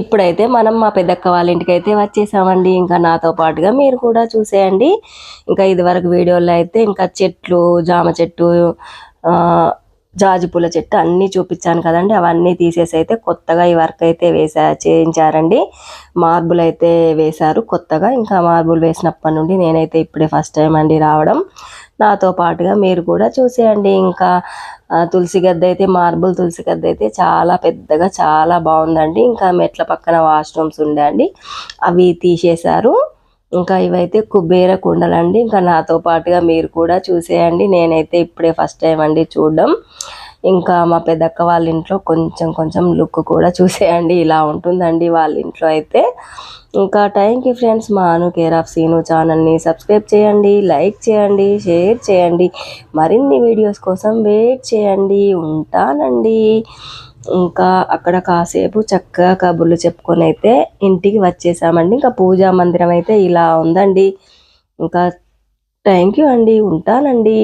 ఇప్పుడైతే మనం మా పెద్దక్క వాళ్ళ ఇంటికి అయితే వచ్చేసామండి. ఇంకా నాతో పాటుగా మీరు కూడా చూసేయండి. ఇంకా ఇదివరకు వీడియోలో అయితే ఇంకా చెట్లు జామ చెట్టు జాజిపూల జాజి పూల చెట్టు అన్నీ చూపించాను కదండి. అవన్నీ తీసేసి అయితే కొత్తగా ఈ వర్క్ అయితే వేసా చేయించారండి. మార్బుల్ అయితే వేశారు కొత్తగా. ఇంకా మార్బుల్ వేసినప్పటి నుండి నేనైతే ఇప్పుడే ఫస్ట్ టైం అండి రావడం. నాతో పాటుగా మీరు కూడా చూసేయండి. ఇంకా తులసి గద్ద అయితే మార్బుల్ తులసి గద్ద అయితే చాలా పెద్దగా చాలా బాగుందండి. ఇంకా మెట్ల పక్కన వాష్రూమ్స్ ఉండే అవి తీసేశారు. ఇంకా ఇవైతే కుబేర కుండలండి. ఇంకా నాతో పాటుగా మీరు కూడా చూసేయండి. నేనైతే ఇప్పుడే ఫస్ట్ టైం అండి చూడడం. ఇంకా మా పెద్దక్క వాళ్ళ ఇంట్లో కొంచెం కొంచెం లుక్ కూడా చూసేయండి ఇలా ఉంటుందండి వాళ్ళ ఇంట్లో అయితే. ఇంకా థ్యాంక్ యూ ఫ్రెండ్స్ మా అను కేర్ ఆఫ్ సీను ఛానల్ని సబ్స్క్రైబ్ చేయండి లైక్ చేయండి షేర్ చేయండి. మరిన్ని వీడియోస్ కోసం వెయిట్ చేయండి ఉంటానండి. ఇంకా అక్కడ కాసేపు చక్కగా కబుర్లు చెప్పుకొని అయితే ఇంటికి వచ్చేసామండి. ఇంకా పూజా మందిరం అయితే ఇలా ఉందండి. ఇంకా థ్యాంక్ యూ అండి ఉంటానండి.